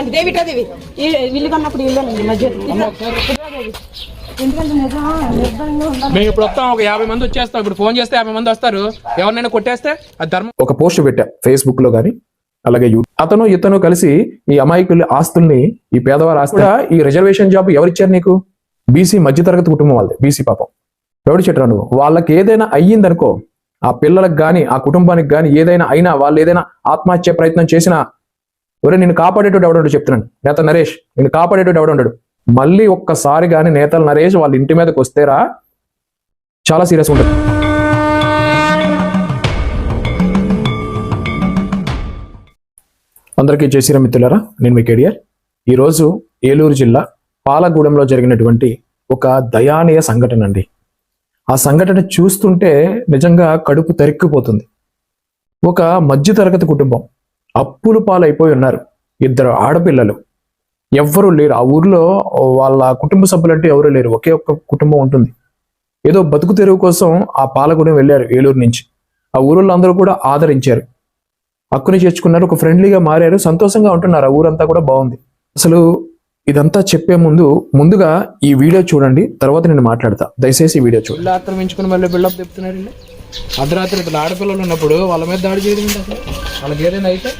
అదిగోండి దేవిటాదేవి ఇల్లు కన్నప్పుడు ఇల్లు మధ్య మేము ఇప్పుడు వస్తాం ఒక యాభై మంది వచ్చేస్తాం. ఇప్పుడు ఫోన్ చేస్తే యాభై మంది వస్తారు. ఎవరినైనా కొట్టేస్తే అది ధర్మం. ఒక పోస్ట్ పెట్టా ఫేస్బుక్లో గానీ అలాగే అతను ఇతను కలిసి ఈ అమాయకుల ఆస్తుల్ని ఈ పేదవారి ఆస్తి ఈ రిజర్వేషన్ జాబ్ ఎవరిచ్చారు నీకు? బీసీ మధ్యతరగతి కుటుంబం వాళ్ళది బీసీ పాపం. చెట్రా నువ్వు? వాళ్ళకి ఏదైనా అయ్యిందనుకో ఆ పిల్లలకు గాని ఆ కుటుంబానికి గాని ఏదైనా అయినా వాళ్ళు ఏదైనా ఆత్మహత్య ప్రయత్నం చేసినా ఒరే నేను కాపాడేటోడు ఎవడుండడు చెప్తున్నాను. నేత నరేష్ నేను కాపాడేటోడు ఎవడుండడు మళ్ళీ ఒక్కసారి కానీ నేతలు నరేష్ వాళ్ళ ఇంటి మీదకి వస్తేరా చాలా సీరియస్ ఉంటుంది. అందరికీ జై శ్రీరామ్ మిత్రులారా నేను మీ కెడియర్ ఈరోజు ఏలూరు జిల్లా పాలగూడెంలో జరిగినటువంటి ఒక దయానీయ సంఘటన అండి. ఆ సంఘటన చూస్తుంటే నిజంగా కడుపు తరిక్కుపోతుంది. ఒక మధ్యతరగతి కుటుంబం అప్పులు పాలైపోయి ఉన్నారు ఇద్దరు ఆడపిల్లలు. ఎవ్వరూ లేరు. ఆ ఊర్లో వాళ్ళ కుటుంబ సభ్యులంటే ఎవరూ లేరు. ఒకే ఒక్క కుటుంబం ఉంటుంది. ఏదో బతుకు తెరువు కోసం ఆ పాలగూడెం వెళ్ళారు ఏలూరు నుంచి. ఆ ఊరిలో అందరూ కూడా ఆదరించారు. హక్కుని చేర్చుకున్నారు. ఒక ఫ్రెండ్లీగా మారారు. సంతోషంగా ఉంటున్నారు. ఆ ఊరంతా కూడా బాగుంది. అసలు ఇదంతా చెప్పే ముందు ముందుగా ఈ వీడియో చూడండి. తర్వాత నేను మాట్లాడతా. దయచేసి ఈ వీడియో చూడండి. ఆక్రమించుకుని మళ్ళీ బిల్డప్ చెప్తున్నారు అర్ధరాత్రి ఇద్దరు ఆడపిల్లలు ఉన్నప్పుడు వాళ్ళ మీద దాడి చేయడం వాళ్ళకి ఏదైనా అయితే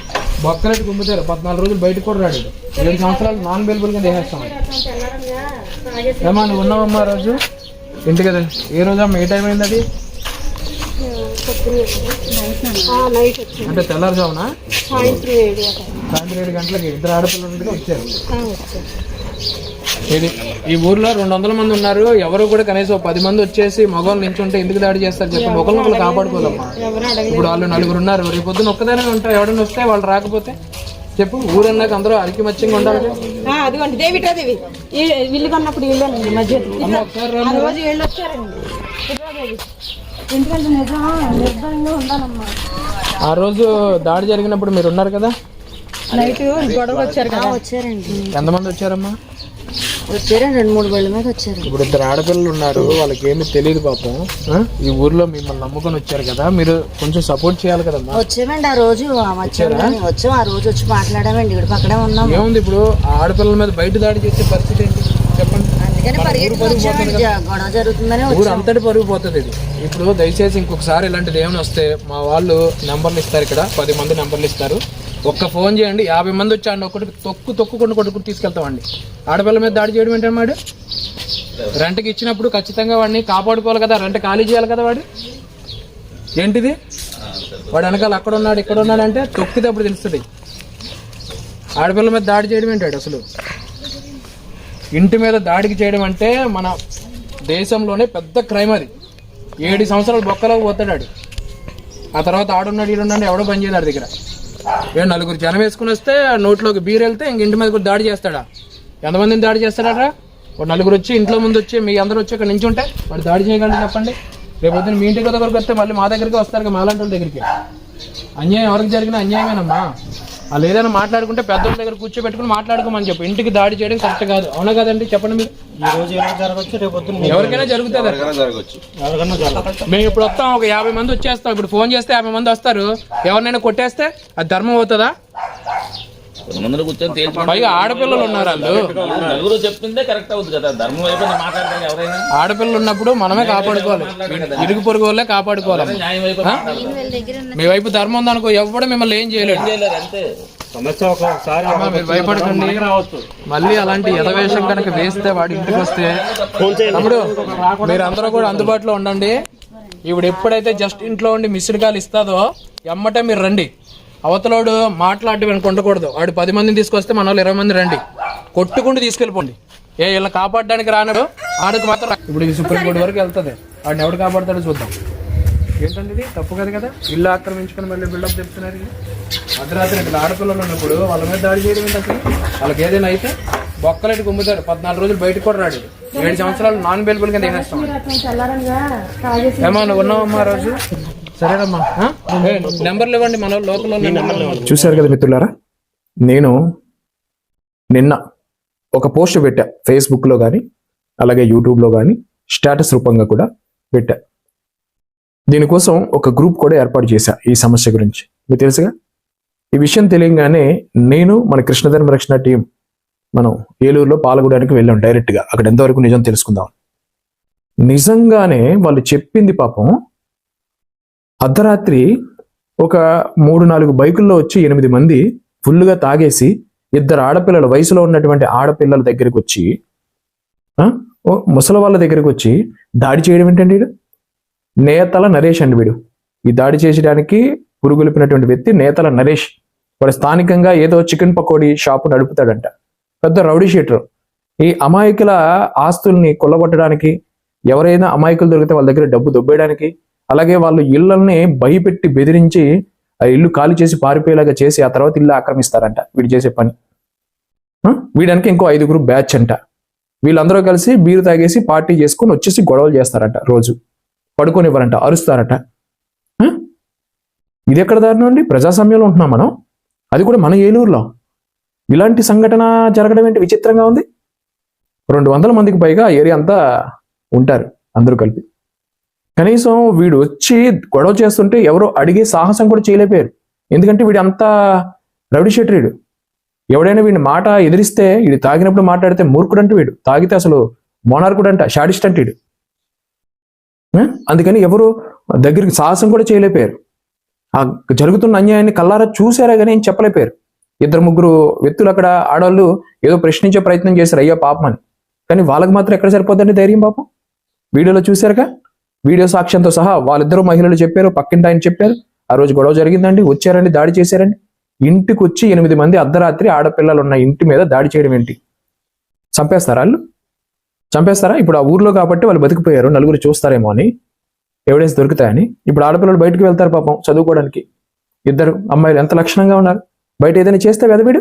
బొక్కలెట్టి గుమ్ముతారు పద్నాలుగు రోజులు బయటకు కూడా రాడు. ఏడు సంవత్సరాలు నాన్ బెయిలబుల్ కింద వేసేస్తాం ఏమా నువ్వు ఉన్నావమ్మా రోజు? ఇంటి కదా. ఏ రోజు అమ్మా? ఏ టైం అయింది అది? అంటే తెల్లారుజామున? సాయంత్రం ఏడు గంటలకి. ఇద్దరు ఆడపిల్లలు వచ్చారు. ఇది ఈ ఊర్లో రెండు వందల మంది ఉన్నారు. ఎవరు కూడా కనీసం పది మంది వచ్చేసి మగవాళ్ళు నించుంటే ఎందుకు దాడి చేస్తారు చెప్పండి. ఒకరిని ఒకరు కాపాడుకోదమ్మా. ఎవరు అడగలేదు. ఇప్పుడు వాళ్ళు నలుగురు ఉన్నారు. రేపు పొద్దున ఒక్కదానే ఉంటారు ఎవడన్నా వస్తే వాళ్ళు రాకపోతే చెప్పు. ఊరన్నాక అందరూ అరికిమత్యంగా ఉండాలి ఆ, అదిగోండి. దేవిటాదేవి ఇల్లు కన్నప్పుడు మధ్య. ఆ రోజు ఏళ్ళు వచ్చారండి. రుద్రాదేవి. ఎందుకంటే నిజం నిర్భయంగా ఉండాలమ్మా. ఆ రోజు దాడి జరిగినప్పుడు మీరు ఉన్నారు కదా? నైట్ గొడవ వచ్చారు కదా. వచ్చారండి. ఎంతమంది వచ్చారమ్మా? వచ్చారండి రెండు మూడు బళ్ళ మీద వచ్చారు. ఇప్పుడు ఇద్దరు ఆడపిల్లలు ఉన్నారు వాళ్ళకి ఏమీ తెలియదు పాపం. ఆ? ఈ ఊర్లో మిమ్మల్ని నమ్ముకొని వచ్చారు కదా మీరు కొంచెం సపోర్ట్ చేయాలి కదమ్మా. వచ్చామండి ఆ రోజు ఆ మధ్యాహ్నం వచ్చాం ఆ రోజు వచ్చి మాట్లాడామండి ఇక్కడ పక్కనే ఉన్నాం. ఏముంది ఇప్పుడు? ఆ ఆడపిల్లల మీద బయట దాడి చేసే పరిస్థితి ఏంటి? చెప్పండి. అందుకని పరిగెత్తుకుని వచ్చామండి జ- గొడవ జరుగుతుందని ఊరు అంతటి పరుగు పోతుంది ఇది. ఇప్పుడు దయచేసి ఇంకొకసారి ఇలాంటిది ఏమైనా వస్తే మా వాళ్ళు నెంబర్లు ఇస్తారు ఇక్కడ పది మంది నెంబర్లు ఇస్తారు. ఒక్క ఫోన్ చేయండి యాభై మంది వచ్చాండి ఒకటి తొక్కు తొక్కుకుండా కొట్టుకుని తీసుకెళ్తామండి. ఆడపిల్ల మీద దాడి చేయడం ఏంటంటే వాడు రెంట్కి ఇచ్చినప్పుడు ఖచ్చితంగా వాడిని కాపాడుకోవాలి కదా రెంట్ ఖాళీ చేయాలి కదా వాడు? ఏంటిది? వాడు వెనకాల అక్కడ ఉన్నాడు ఇక్కడ ఉన్నాడు అంటే తొక్కితే అప్పుడు తెలుస్తుంది. ఆడపిల్ల మీద దాడి చేయడం ఏంటాడు అసలు? ఇంటి మీద దాడికి చేయడం అంటే మన దేశంలోనే పెద్ద క్రైమ్ అది. ఏడు సంవత్సరాలు బొక్కలోకి పోతాడు ఆ తర్వాత ఆడున్నాడు ఈడున్నాడు ఎవడో పనిచేయదు దగ్గర. ఏ నలుగురు జనం వేసుకుని వస్తే నోట్లోకి బీర్ వెళ్తే ఇంక ఇంటి మీద కూడా దాడి చేస్తాడా? ఎంతమందిని దాడి చేస్తాడరా ఒక నలుగురు వచ్చి ఇంట్లో ముందు వచ్చి మీ అందరూ వచ్చి ఇక్కడ నుంచి ఉంటే వాడు దాడి చేయగలరు చెప్పండి. రేపు పొద్దున్న మీ ఇంటి దగ్గరకు వస్తే మళ్ళీ మా దగ్గరికి వస్తారు మా లాంటి వాళ్ళ దగ్గరికి. అన్యాయం ఎవరికి జరిగిన అన్యాయమేనమ్మా. వాళ్ళు ఏదైనా మాట్లాడుకుంటే పెద్దోళ్ళ దగ్గర కూర్చోబెట్టుకుని మాట్లాడుకోమని చెప్పు. ఇంటికి దాడి చేయడం కరెక్ట్ కాదు. అవునా కదండి? చెప్పండి మీరు. ఎవరికైనా జరుగుతుంది? మేము ఇప్పుడు వస్తాం. ఒక యాభై మంది వచ్చేస్తాం. ఇప్పుడు ఫోన్ చేస్తే యాభై మంది వస్తారు. ఎవరినైనా కొట్టేస్తే అది ధర్మం అవుతుందా? కూర్చొని తేల్చుకోండి పైగా ఆడపిల్లలు ఉన్నారు వాళ్ళు. నలుగురు చెప్తుందే కరెక్ట్ అవుతుంది కదా. ధర్మం అయిపోయింది మాట్లాడతారు ఎవరైనా. ఆడపిల్లలు ఉన్నప్పుడు మనమే కాపాడుకోవాలి. ఇరుగు పొరుగు వాళ్ళే కాపాడుకోవాలి న్యాయం మీ వైపు ధర్మం ఉందనుకో ఎవడు మిమ్మల్ని ఏం చేయలేడు. అంతే. మీరు భయపడకండి. మళ్ళీ అలాంటి యథవేషం కనుక వేస్తే వాడి ఇంటికి వస్తే తమ్ముడు మీరు అందరూ కూడా అందుబాటులో ఉండండి. ఇప్పుడు ఎప్పుడైతే జస్ట్ ఇంట్లో ఉండి మిస్డ్ కాల్ ఇస్తాదో ఎమ్మటే మీరు రండి. అవతలోడు మాట్లాడటం కొండకూడదు వాడు పది మందిని తీసుకొస్తే మన వాళ్ళు ఇరవై మంది రండి. కొట్టుకుంటూ తీసుకెళ్ళిపోండి. ఏ వీళ్ళని కాపాడడానికి రానడు. ఆడకు మాత్రం ఇప్పుడు ఇది సుప్రీంకోర్టు వరకు వెళ్తుంది. వాడిని ఎవడు కాపాడతాడో చూద్దాం. ఏంటండి ఇది? తప్పు కదా కదా? ఇల్లు ఆక్రమించుకొని మళ్ళీ బిల్డప్ చెప్తున్నారు అర్ధరాత్రి ఇక్కడ ఆడపిల్లలు ఉన్నప్పుడు వాళ్ళ మీద దాడి చేయడం ఏంటి అసలు? వాళ్ళకి ఏదైనా అయితే బొక్కలెట్టి గుమ్ముతారు పద్నాలుగు రోజులు బయటకు కూడా రాడు. ఏడు సంవత్సరాలు నాన్ బెయిలబుల్ కింద వేసేస్తాం తెల్లారంగా ఉన్నావమ్మా రోజు? సరేనమ్మా ఆ? ఏ, నెంబర్లు ఇవ్వండి మన లోకల్ నెంబర్లు చూశారు కదా మిత్రులారా? నేను నిన్న ఒక పోస్ట్ పెట్టా ఫేస్బుక్లో కానీ అలాగే యూట్యూబ్లో కానీ స్టేటస్ రూపంగా కూడా పెట్టా. దీనికోసం ఒక గ్రూప్ కూడా ఏర్పాటు చేశా ఈ సమస్య గురించి. మీకు తెలుసుగా? ఈ విషయం తెలియగానే నేను మన కృష్ణధర్మ రక్షణ టీం మనం ఏలూరులో పాల్గొనడానికి వెళ్ళాం డైరెక్ట్గా. అక్కడ ఎంతవరకు నిజం తెలుసుకుందాం. నిజంగానే వాళ్ళు చెప్పింది పాపం అర్ధరాత్రి ఒక మూడు నాలుగు బైకుల్లో వచ్చి ఎనిమిది మంది ఫుల్గా తాగేసి ఇద్దరు ఆడపిల్లలు వయసులో ఉన్నటువంటి ఆడపిల్లల దగ్గరికి వచ్చి ముసలి వాళ్ళ దగ్గరికి వచ్చి దాడి చేయడం ఏంటండి వీడు? నేతల నరేష్ అండి వీడు. ఈ దాడి చేసడానికి పురుగులిపినటువంటి వ్యక్తి నేతల నరేష్. వాడు స్థానికంగా ఏదో చికెన్ పకోడీ షాపు నడుపుతాడంట. పెద్ద రౌడీ షీటర్. ఈ అమాయకుల ఆస్తుల్ని కొల్లగొట్టడానికి ఎవరైనా అమాయకులు దొరికితే వాళ్ళ దగ్గర డబ్బు దొబ్బేయడానికి అలాగే వాళ్ళు ఇళ్ళని భయపెట్టి బెదిరించి ఆ ఇల్లు ఖాళీ చేసి పారిపోయేలాగా చేసి ఆ తర్వాత ఇల్లు ఆక్రమిస్తారంట వీడు చేసే పని. ఆ? వీడానికి ఇంకో ఐదుగురు బ్యాచ్ అంట. వీళ్ళందరూ కలిసి బీరు తాగేసి పార్టీ చేసుకుని వచ్చేసి గొడవలు చేస్తారంట రోజు. పడుకోనివ్వరంట అరుస్తారట. ఇది ఎక్కడ దారుణం అండి? ప్రజాస్వామ్యంలో ఉంటున్నాం మనం. అది కూడా మన ఏలూరులో. ఇలాంటి సంఘటన జరగడం ఏంటి? విచిత్రంగా ఉంది. రెండు వందల మందికి పైగా ఏరియా అంతా ఉంటారు అందరూ కలిపి. కనీసం వీడు వచ్చి గొడవ చేస్తుంటే ఎవరో అడిగే సాహసం కూడా చేయలేకపోయారు. ఎందుకంటే వీడు అంతా రౌడీ ఎవడైనా వీడిని మాట ఎదిరిస్తే వీడు తాగినప్పుడు మాట్లాడితే మూర్ఖుడు అంటే వీడు. తాగితే అసలు మోనార్కుడు అంట షాడిస్ట్ అంటే వీడు. అందుకని ఎవరు దగ్గరికి సాహసం కూడా చేయలేకపోయారు. ఆ జరుగుతున్న అన్యాయాన్ని కల్లారా చూసారా కానీ ఏం చెప్పలేకపోయారు. ఇద్దరు ముగ్గురు వ్యక్తులు అక్కడ ఆడవాళ్ళు ఏదో ప్రశ్నించే ప్రయత్నం చేశారు. అయ్యో పాపం అని. కానీ వాళ్ళకి మాత్రం ఎక్కడ సరిపోద్దండి ధైర్యం పాపం? వీడియోలో చూశారుగా? వీడియో సాక్ష్యంతో సహా వాళ్ళిద్దరూ మహిళలు చెప్పారు పక్కింటి ఆయన చెప్పారు. ఆ రోజు గొడవ జరిగిందండి. వచ్చారండి దాడి చేశారండి. ఇంటికి వచ్చి ఎనిమిది మంది అర్ధరాత్రి ఆడపిల్లలు ఉన్న ఇంటి మీద దాడి చేయడం ఏంటి? చంపేస్తారా వాళ్ళు? చంపేస్తారా? ఇప్పుడు ఆ ఊర్లో కాబట్టి వాళ్ళు బతికిపోయారు నలుగురు చూస్తారేమో అని. ఎవిడెన్స్ దొరుకుతాయని. ఇప్పుడు ఆడపిల్లలు బయటకు వెళ్తారు పాపం చదువుకోవడానికి. ఇద్దరు అమ్మాయిలు ఎంత లక్షణంగా ఉన్నారు? బయట ఏదైనా చేస్తే కదా వీడు?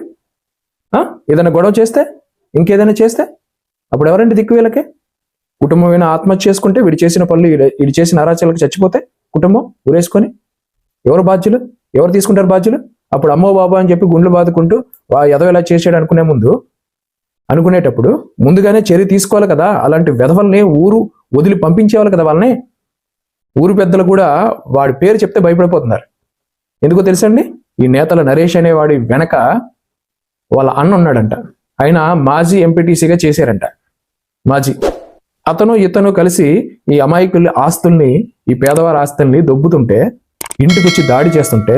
ఏదైనా గొడవ చేస్తే? ఇంకేదైనా చేస్తే? అప్పుడు ఎవరండి దిక్కు వీళ్ళకే? కుటుంబమైన ఆత్మహత్య చేసుకుంటే వీడు చేసిన పనులు వీడు- చేసిన అరాచలకు చచ్చిపోతే కుటుంబం ఊరేసుకొని ఎవరు బాధ్యులు? ఎవరు తీసుకుంటారు బాధ్యులు? అప్పుడు అమ్మో బాబా అని చెప్పి గుండ్లు బాదుకుంటూ వా ఎదవ ఇలా చేసాడు అనుకునే ముందు అనుకునేటప్పుడు ముందుగానే చర్య తీసుకోవాలి కదా. అలాంటి వెధవల్ని ఊరు వదిలి పంపించేవాళ్ళు కదా వాళ్ళని. ఊరు పెద్దలు కూడా వాడి పేరు చెప్తే భయపడిపోతున్నారు. ఎందుకో తెలుసండి ఈ నేతల నరేష్ అనేవాడి వెనక వాళ్ళ అన్న ఉన్నాడంట. ఆయన మాజీ ఎంపీటీసీగా చేశారంట. మాజీ. అతను ఇతను కలిసి ఈ అమాయకుల ఆస్తుల్ని ఈ పేదవారి ఆస్తుల్ని దొబ్బుతుంటే ఇంటికి వచ్చి దాడి చేస్తుంటే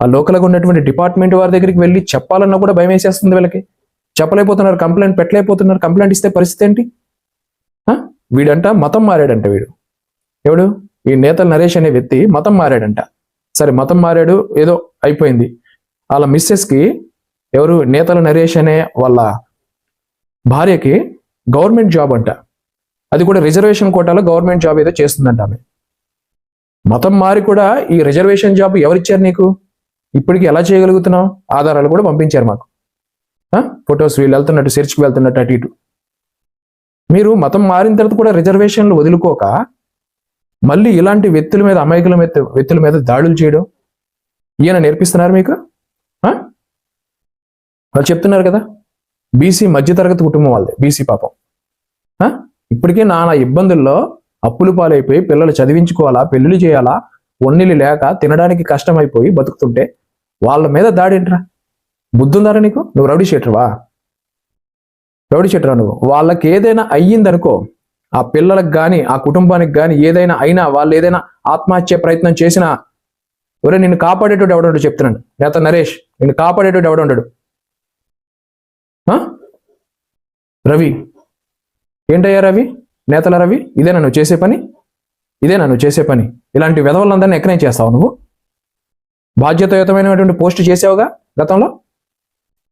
ఆ లోకల్గా ఉన్నటువంటి డిపార్ట్మెంట్ వారి దగ్గరికి వెళ్ళి చెప్పాలన్నా కూడా భయం వేసేస్తుంది వీళ్ళకి. చెప్పలేకపోతున్నారు కంప్లైంట్ పెట్టలేకపోతున్నారు కంప్లైంట్ ఇస్తే పరిస్థితి ఏంటి? ఆ? వీడంట మతం మారాడంట వీడు. ఎవడు? ఈ నేతల నరేష్ అనే వ్యక్తి మతం మారాడంట. సరే మతం మారాడు ఏదో అయిపోయింది. వాళ్ళ మిస్సెస్కి ఎవరు? నేతల నరేష్ అనే వాళ్ళ భార్యకి గవర్నమెంట్ జాబ్ అంట. అది కూడా రిజర్వేషన్ కోటాలో గవర్నమెంట్ జాబ్ ఏదో చేస్తుందంట ఆమె మతం మారి కూడా ఈ రిజర్వేషన్ జాబ్ ఎవరిచ్చారు నీకు? ఇప్పటికి ఎలా చేయగలుగుతున్నావు? ఆధారాలు కూడా పంపించారు మాకు. ఫొటోస్ వీళ్ళు వెళ్తున్నట్టు సెర్చ్కి వెళ్తున్నట్టు అటు ఇటు. మీరు మతం మారిన తర్వాత కూడా రిజర్వేషన్లు వదులుకోక మళ్ళీ ఇలాంటి వ్యక్తుల మీద అమాయకుల మీద వ్యక్తుల మీద దాడులు చేయడం ఈయన నేర్పిస్తున్నారు మీకు? వాళ్ళు చెప్తున్నారు కదా బీసీ మధ్యతరగతి కుటుంబం వాళ్ళది బీసీ పాపం. ఇప్పటికే నానా ఇబ్బందుల్లో అప్పులు పాలైపోయి పిల్లలు చదివించుకోవాలా పెళ్ళిళ్ళు చేయాలా ఒన్నిళ్ళు లేక తినడానికి కష్టమైపోయి బతుకుతుంటే వాళ్ళ మీద దాడింట్రా బుద్ధుందారా నీకు? నువ్వు రౌడీ షీటర్వా? రౌడీ షీటరా నువ్వు? వాళ్ళకి ఏదైనా అయ్యిందనుకో ఆ పిల్లలకు కానీ ఆ కుటుంబానికి కానీ ఏదైనా అయినా వాళ్ళు ఏదైనా ఆత్మహత్య ప్రయత్నం చేసినా ఒరే నిన్ను కాపాడేటోడు ఎవడుండడు చెప్తున్నాను. నేత నరేష్ నిన్ను కాపాడేటోడు ఎవడుండడు? రవి ఏంటయ్యా రవి? నేతల రవి ఇదే నన్ను చేసే పని? ఇదే నన్ను చేసే పని? ఇలాంటి విధవలందరినీ ఎక్కడే చేస్తావు నువ్వు? బాధ్యతాయుతమైనటువంటి పోస్ట్ చేసావుగా గతంలో?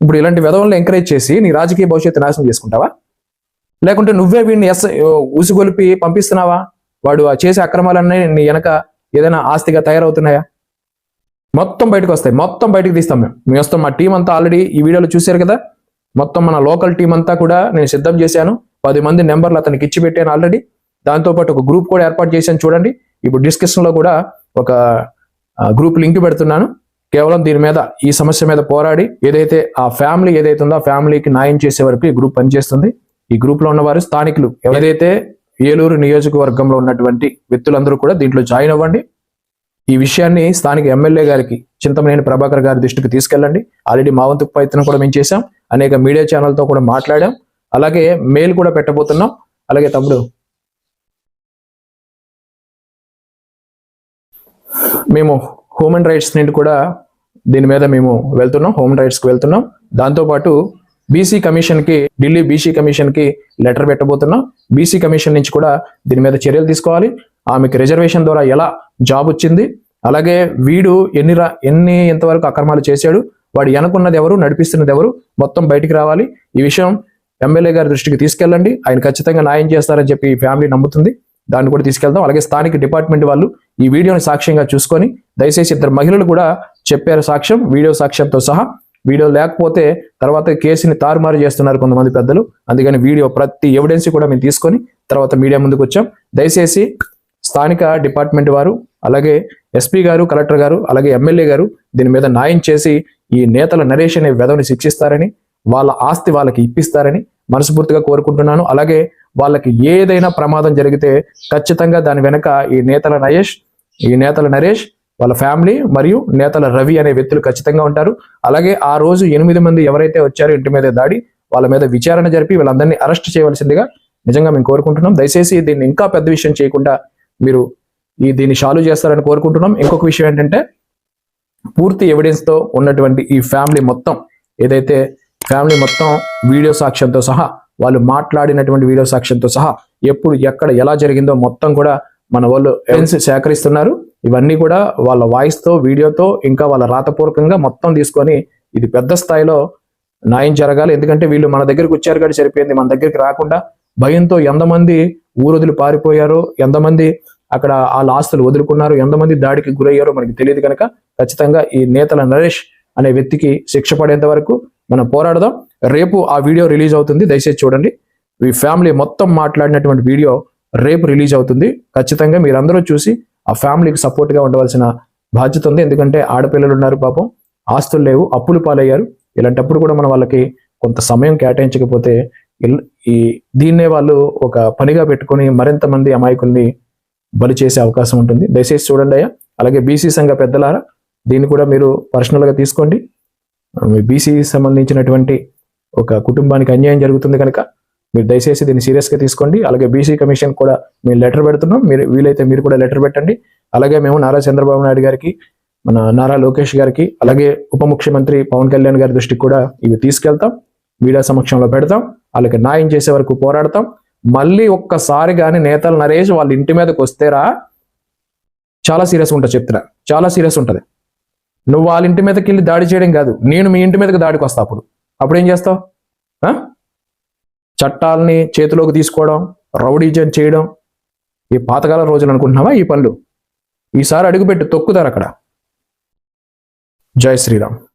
ఇప్పుడు ఇలాంటి విధవలను ఎంకరేజ్ చేసి నీ రాజకీయ భవిష్యత్తు నాశనం చేసుకుంటావా? లేకుంటే నువ్వే వీడిని ఎస్ ఉసిగొలిపి పంపిస్తున్నావా? వాడు ఆ చేసే అక్రమాలన్నీ నీ వెనక ఏదైనా ఆస్తిగా తయారవుతున్నాయా? మొత్తం బయటకు వస్తాయి. మొత్తం బయటకు తీస్తాం మేము. మేము వస్తాం మా టీం అంతా ఆల్రెడీ ఈ వీడియోలో చూశారు కదా? మొత్తం మన లోకల్ టీం అంతా కూడా నేను సిద్ధం చేశాను. పది మంది నెంబర్లు అతనికి ఇచ్చి పెట్టాను ఆల్రెడీ దాంతోపాటు ఒక గ్రూప్ కూడా ఏర్పాటు చేశాను చూడండి. ఇప్పుడు డిస్కషన్లో కూడా ఒక గ్రూప్ లింక్ పెడుతున్నాను. కేవలం దీని మీద ఈ సమస్య మీద పోరాడి ఏదైతే ఆ ఫ్యామిలీ ఏదైతే ఉందో ఆ ఫ్యామిలీకి న్యాయం చేసే వరకు ఈ గ్రూప్ పనిచేస్తుంది. ఈ గ్రూప్లో ఉన్నవారు స్థానికులు. ఏదైతే ఏలూరు నియోజకవర్గంలో ఉన్నటువంటి వ్యక్తులందరూ కూడా దీంట్లో జాయిన్ అవ్వండి. ఈ విషయాన్ని స్థానిక ఎమ్మెల్యే గారికి చింతమనేని ప్రభాకర్ గారి దృష్టికి తీసుకెళ్ళండి. ఆల్రెడీ మా వంతు ప్రయత్నం కూడా మేము చేశాం. అనేక మీడియా ఛానల్తో కూడా మాట్లాడాం. అలాగే మెయిల్ కూడా పెట్టబోతున్నాం. అలాగే తమ్ముడు. మేము హ్యూమన్ రైట్స్ నుండి కూడా దీని మీద మేము వెళ్తున్నాం హ్యూమన్ రైట్స్కి వెళ్తున్నాం. దాంతోపాటు బీసీ కమిషన్కి ఢిల్లీ బీసీ కమిషన్కి లెటర్ పెట్టబోతున్నాం. బీసీ కమిషన్ నుంచి కూడా దీని మీద చర్యలు తీసుకోవాలి. ఆమెకి రిజర్వేషన్ ద్వారా ఎలా జాబ్ వచ్చింది అలాగే వీడు ఎన్ని రా ఎన్ని ఎంతవరకు అక్రమాలు చేశాడు వాడు వెనకున్నది ఎవరు నడిపిస్తున్నది ఎవరు మొత్తం బయటికి రావాలి. ఈ విషయం ఎమ్మెల్యే గారి దృష్టికి తీసుకెళ్ళండి. ఆయన ఖచ్చితంగా న్యాయం చేస్తారని చెప్పి ఫ్యామిలీ నమ్ముతుంది. దాన్ని కూడా తీసుకెళ్తాం అలాగే స్థానిక డిపార్ట్మెంట్ వాళ్ళు ఈ వీడియోని సాక్ష్యంగా చూసుకొని దయచేసి ఇద్దరు మహిళలు కూడా చెప్పారు సాక్ష్యం వీడియో సాక్ష్యంతో సహా. వీడియో లేకపోతే తర్వాత కేసుని తారుమారు చేస్తున్నారు కొంతమంది పెద్దలు. అందుకని వీడియో ప్రతి ఎవిడెన్స్ కూడా మేము తీసుకొని తర్వాత మీడియా ముందుకు వచ్చాం. దయచేసి స్థానిక డిపార్ట్మెంట్ వారు అలాగే ఎస్పీ గారు కలెక్టర్ గారు అలాగే ఎమ్మెల్యే గారు దీని మీద న్యాయం చేసి ఈ నేతల నరేష్ అనే వెధవని శిక్షిస్తారని వాళ్ళ ఆస్తి వాళ్ళకి ఇప్పిస్తారని మనస్ఫూర్తిగా కోరుకుంటున్నాను. అలాగే వాళ్ళకి ఏదైనా ప్రమాదం జరిగితే ఖచ్చితంగా దాని వెనక ఈ నేతల నరేష్ ఈ నేతల నరేష్ వాళ్ళ ఫ్యామిలీ మరియు నేతల రవి అనే వ్యక్తులు ఖచ్చితంగా ఉంటారు. అలాగే ఆ రోజు ఎనిమిది మంది ఎవరైతే వచ్చారో ఇంటి మీద దాడి వాళ్ళ మీద విచారణ జరిపి వీళ్ళందరినీ అరెస్ట్ చేయవలసిందిగా నిజంగా మేము కోరుకుంటున్నాం. దయచేసి దీన్ని ఇంకా పెద్ద విషయం చేయకుండా మీరు ఈ దీన్ని సాల్వ్ చేస్తారని కోరుకుంటున్నాం. ఇంకొక విషయం ఏంటంటే పూర్తి ఎవిడెన్స్తో ఉన్నటువంటి ఈ ఫ్యామిలీ మొత్తం ఏదైతే ఫ్యామిలీ మొత్తం వీడియో సాక్ష్యంతో సహా వాళ్ళు మాట్లాడినటువంటి వీడియో సాక్ష్యంతో సహా ఎప్పుడు ఎక్కడ ఎలా జరిగిందో మొత్తం కూడా మన వాళ్ళు ఎవిడెన్స్ సేకరిస్తున్నారు. ఇవన్నీ కూడా వాళ్ళ వాయిస్తో వీడియోతో ఇంకా వాళ్ళ రాతపూర్వకంగా మొత్తం తీసుకొని ఇది పెద్ద స్థాయిలో న్యాయం జరగాలి. ఎందుకంటే వీళ్ళు మన దగ్గరికి వచ్చారు కాబట్టి సరిపోయింది. మన దగ్గరికి రాకుండా భయంతో ఎంతమంది ఊరొదిలి పారిపోయారో ఎంతమంది అక్కడ వాళ్ళ ఆస్తులు వదులుకున్నారు ఎంతమంది దాడికి గురయ్యారో మనకి తెలియదు కనుక ఖచ్చితంగా ఈ నేతల నరేష్ అనే వ్యక్తికి శిక్ష పడేంత వరకు మనం పోరాడదాం. రేపు ఆ వీడియో రిలీజ్ అవుతుంది. దయచేసి చూడండి. మీ ఫ్యామిలీ మొత్తం మాట్లాడినటువంటి వీడియో రేపు రిలీజ్ అవుతుంది. ఖచ్చితంగా మీరందరూ చూసి ఆ ఫ్యామిలీకి సపోర్ట్గా ఉండవలసిన బాధ్యత ఉంది. ఎందుకంటే ఆడపిల్లలు ఉన్నారు పాపం. ఆస్తులు లేవు. అప్పులు పాలయ్యారు. ఇలాంటప్పుడు కూడా మనం వాళ్ళకి కొంత సమయం కేటాయించకపోతే ఈ దీన్నే వాళ్ళు ఒక పనిగా పెట్టుకొని మరింత మంది అమాయకుల్ని బలి చేసే అవకాశం ఉంటుంది. దయచేసి చూడండి అయ్యా. అలాగే బీసీ సంఘ పెద్దలారా దీన్ని కూడా మీరు పర్సనల్గా తీసుకోండి. బీసీ సంబంధించినటువంటి ఒక కుటుంబానికి అన్యాయం జరుగుతుంది కనుక మీరు దయచేసి దీన్ని సీరియస్గా తీసుకోండి. అలాగే బీసీ కమిషన్ కూడా మేము లెటర్ పెడుతున్నాం. మీరు వీలైతే మీరు కూడా లెటర్ పెట్టండి. అలాగే మేము నారా చంద్రబాబు నాయుడు గారికి మన నారా లోకేష్ గారికి అలాగే ఉప ముఖ్యమంత్రి పవన్ కళ్యాణ్ గారి దృష్టికి కూడా ఇవి తీసుకెళ్తాం. మీడియా సమక్షంలో పెడతాం. వాళ్ళకి న్యాయం చేసే వరకు పోరాడతాం. మళ్ళీ ఒక్కసారి కానీ నేతలు నరేష్ వాళ్ళ ఇంటి మీదకి వస్తేరా చాలా సీరియస్ ఉంటుంది చెప్తున్నా. చాలా సీరియస్ ఉంటుంది. నువ్వు వాళ్ళ ఇంటి మీదకి వెళ్ళి దాడి చేయడం కాదు. నేను మీ ఇంటి మీదకి దాడికి వస్తా అప్పుడు. అప్పుడు ఏం చేస్తావు? చట్టాలని చేతిలోకి తీసుకోవడం రౌడీజన్ చేయడం ఈ పాతకాలం రోజులు అనుకుంటున్నావా ఈ పనులు? ఈసారి అడుగుపెట్టి తొక్కుతారు అక్కడ. జై శ్రీరామ్.